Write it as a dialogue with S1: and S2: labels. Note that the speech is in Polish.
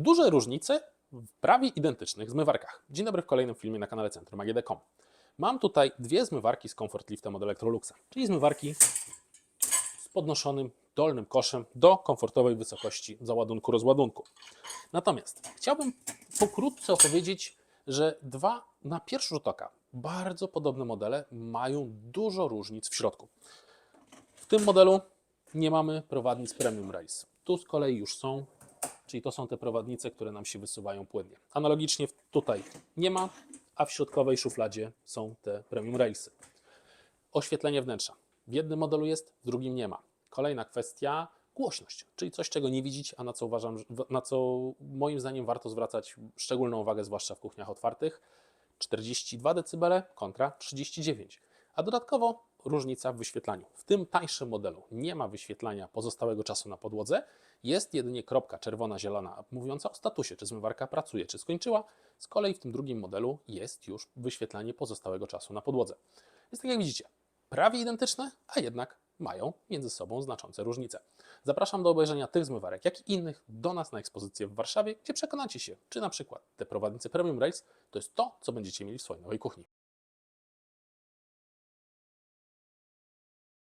S1: Duże różnice w prawie identycznych zmywarkach. Dzień dobry w kolejnym filmie na kanale Centrum AGD.com. Mam tutaj dwie zmywarki z Comfort Liftem od Electroluxa, czyli zmywarki z podnoszonym dolnym koszem do komfortowej wysokości załadunku rozładunku. Natomiast chciałbym pokrótce opowiedzieć, że dwa na pierwszy rzut oka bardzo podobne modele mają dużo różnic w środku. W tym modelu nie mamy prowadnic Premium Race. Tu z kolei już są, czyli to są te prowadnice, które nam się wysuwają płynnie. Analogicznie tutaj nie ma, a w środkowej szufladzie są te Premium Race'y. Oświetlenie wnętrza. W jednym modelu jest, w drugim nie ma. Kolejna kwestia głośność, czyli coś, czego nie widzieć, a na co uważam, na co moim zdaniem warto zwracać szczególną uwagę, zwłaszcza w kuchniach otwartych. 42 dB kontra 39. A dodatkowo różnica w wyświetlaniu. W tym tańszym modelu nie ma wyświetlania pozostałego czasu na podłodze, jest jedynie kropka czerwona-zielona mówiąca o statusie, czy zmywarka pracuje, czy skończyła. Z kolei w tym drugim modelu jest już wyświetlanie pozostałego czasu na podłodze. Jest tak jak widzicie, prawie identyczne, a jednak mają między sobą znaczące różnice. Zapraszam do obejrzenia tych zmywarek, jak i innych do nas na ekspozycję w Warszawie, gdzie przekonacie się, czy na przykład te prowadnice Premium Race to jest to, co będziecie mieli w swojej nowej kuchni.